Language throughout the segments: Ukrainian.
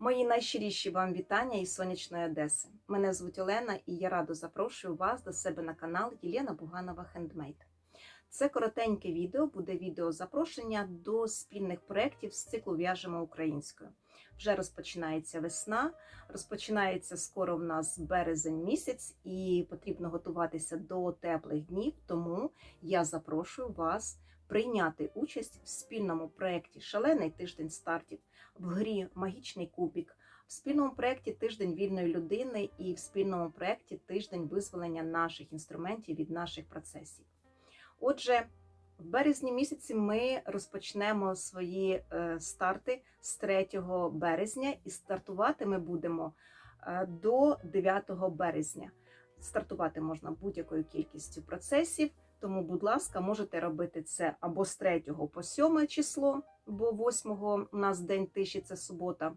Мої найщиріші вам вітання із сонячної Одеси. Мене звуть Олена і я радо запрошую вас до себе на канал Єлена Буганова Хендмейд. Це коротеньке відео, буде відео запрошення до спільних проєктів з циклу В'яжемо українською. Вже розпочинається весна, розпочинається скоро в нас березень місяць, і потрібно готуватися до теплих днів. Тому я запрошую вас прийняти участь в спільному проєкті Шалений тиждень стартів в грі Магічний кубік, в спільному проєкті Тиждень вільної людини і в спільному проєкті Тиждень визволення наших інструментів від наших процесів. Отже, в березні місяці ми розпочнемо свої е, старти з 3 березня, і стартувати ми будемо е, до 9 березня. Стартувати можна будь-якою кількістю процесів. Тому, будь ласка, можете робити це або з 3 по 7 число, бо 8 у нас день тиші, це субота,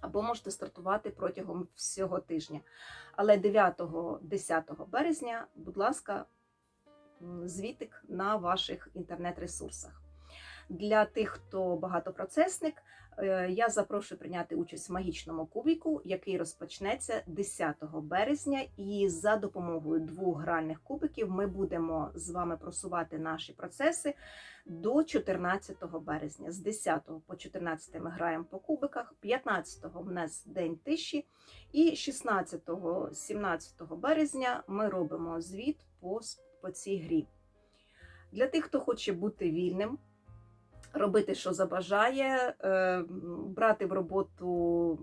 або можете стартувати протягом всього тижня. Але 9-10 березня, будь ласка, звітик на ваших інтернет-ресурсах. Для тих, хто багатопроцесник, е, я запрошую прийняти участь в магічному кубіку, який розпочнеться 10 березня. І за допомогою двох гральних кубиків ми будемо з вами просувати наші процеси до 14 березня. З 10 по 14 ми граємо по кубиках, 15 в нас день тиші, і 16-17 березня ми робимо звіт по, по цій грі. Для тих, хто хоче бути вільним, робити, що забажає, е, брати в роботу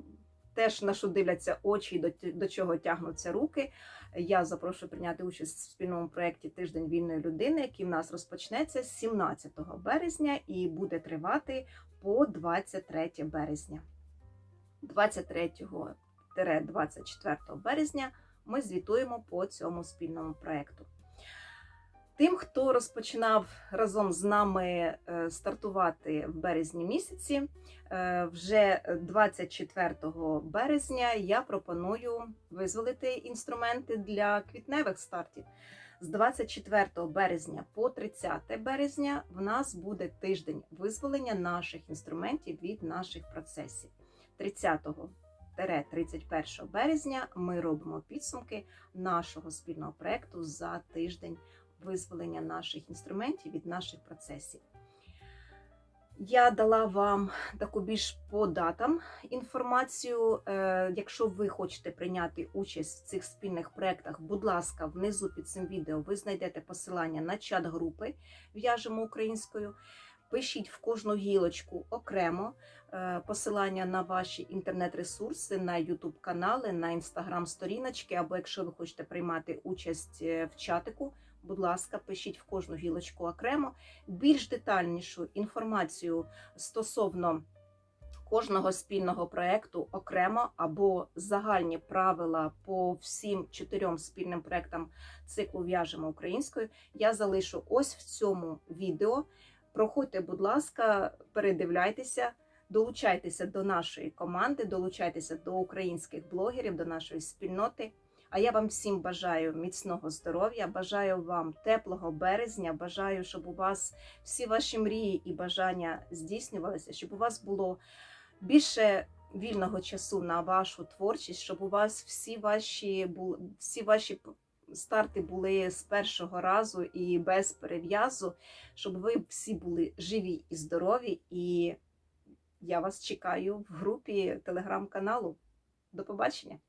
теж на що дивляться очі, до, чого тягнуться руки. Я запрошую прийняти участь в спільному проєкті Тиждень вільної людини, який в нас розпочнеться з 17 березня і буде тривати по 23 березня. 23-24 березня ми звітуємо по цьому спільному проєкту. Тим, хто розпочинав разом з нами е, стартувати в березні місяці, е, вже 24 березня я пропоную визволити інструменти для квітневих стартів. З 24 березня по 30 березня в нас буде тиждень визволення наших інструментів від наших процесів. 30-31 березня ми робимо підсумки нашого спільного проекту за тиждень визволення наших інструментів від наших процесів. Я дала вам таку більш по датам інформацію. Е, Якщо ви хочете прийняти участь в цих спільних проєктах, будь ласка, внизу під цим відео ви знайдете посилання на чат групи В'яжемо українською. Пишіть в кожну гілочку окремо е, посилання на ваші інтернет-ресурси, на YouTube канали, на інстаграм-сторіночки, або якщо ви хочете приймати участь е, в чатику, будь ласка, пишіть в кожну гілочку окремо. Більш детальнішу інформацію стосовно кожного спільного проєкту окремо або загальні правила по всім чотирьом спільним проєктам циклу В'яжемо українською. Я залишу ось в цьому відео. Проходьте, будь ласка, передивляйтеся, долучайтеся до нашої команди, долучайтеся до українських блогерів, до нашої спільноти. А я вам всім бажаю міцного здоров'я, бажаю вам теплого березня, бажаю, щоб у вас всі ваші мрії і бажання здійснювалися, щоб у вас було більше вільного часу на вашу творчість, щоб у вас всі ваші всі ваші старти були з першого разу і без перев'язу, щоб ви всі були живі і здорові. І я вас чекаю в групі телеграм-каналу. До побачення!